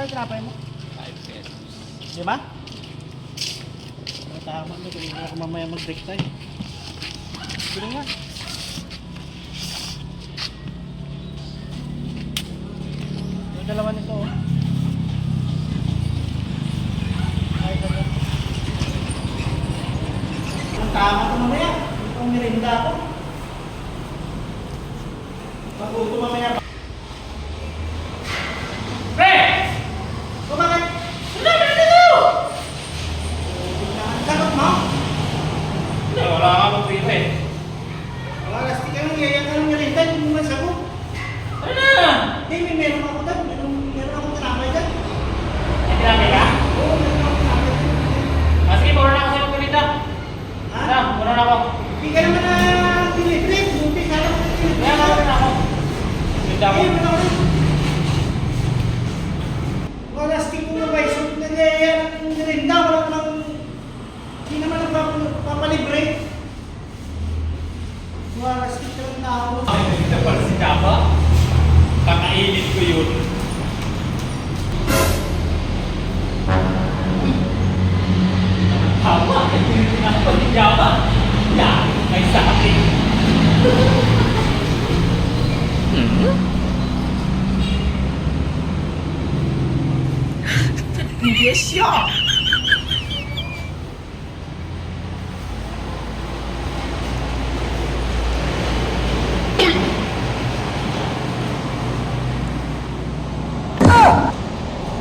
Magkano yung tinapay mo? 5 pesos. Di ba? Matama na. Kaya ako mamaya mag-break tayo. Sige nga. Yung dalawa nito oh. Tama ko mamaya. Itong merinda ko. Maguto mamaya ako. Wala, stick ko na ba? Isunod na niya yan. Ang ganda, wala 这，你别笑。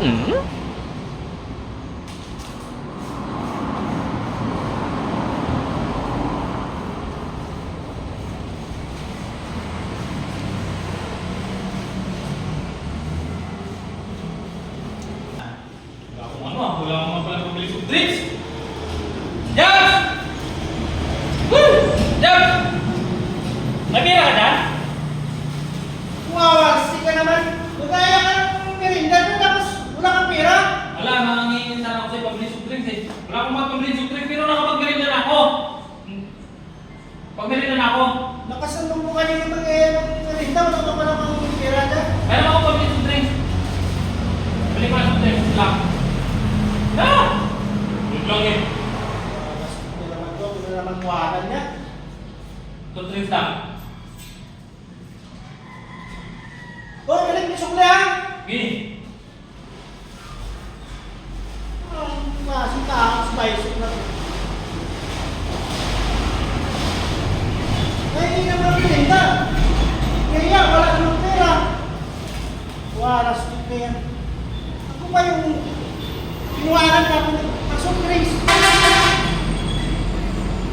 嗯。Wala akong mag-complete yung trip, pero nakapag-galingan ako. Pag-galingan ako. Nakasalong mo kanina mag eh, mag-galingan, wala ka pala kang pera na. Meron ako complete yung trip. Balik ka yung trip, lang. Ah! Good lang eh. Mas, hindi naman ko, hindi naman kuhanan niya. Ito trip lang. na yan. Ako ba yung kinuwaran ka? Pasok, Grace.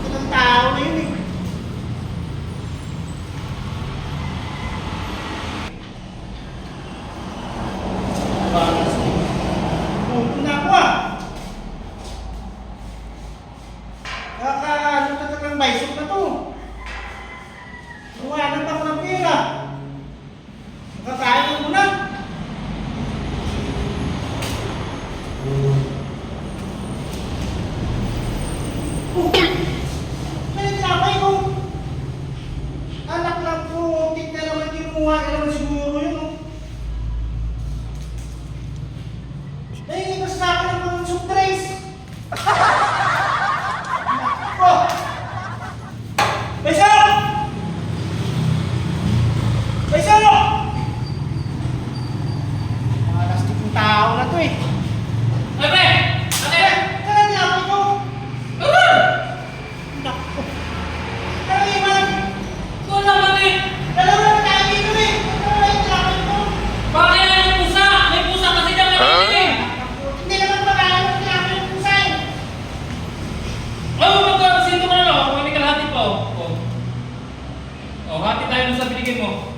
Ito ng tao na yun eh. kumuha ka naman siguro yun, oh. Nahihibas na ako ng mga surprise. oh! Paisalo! Paisalo! Lastik ng tao na to eh. Ay, pre! tayo sa binigay mo.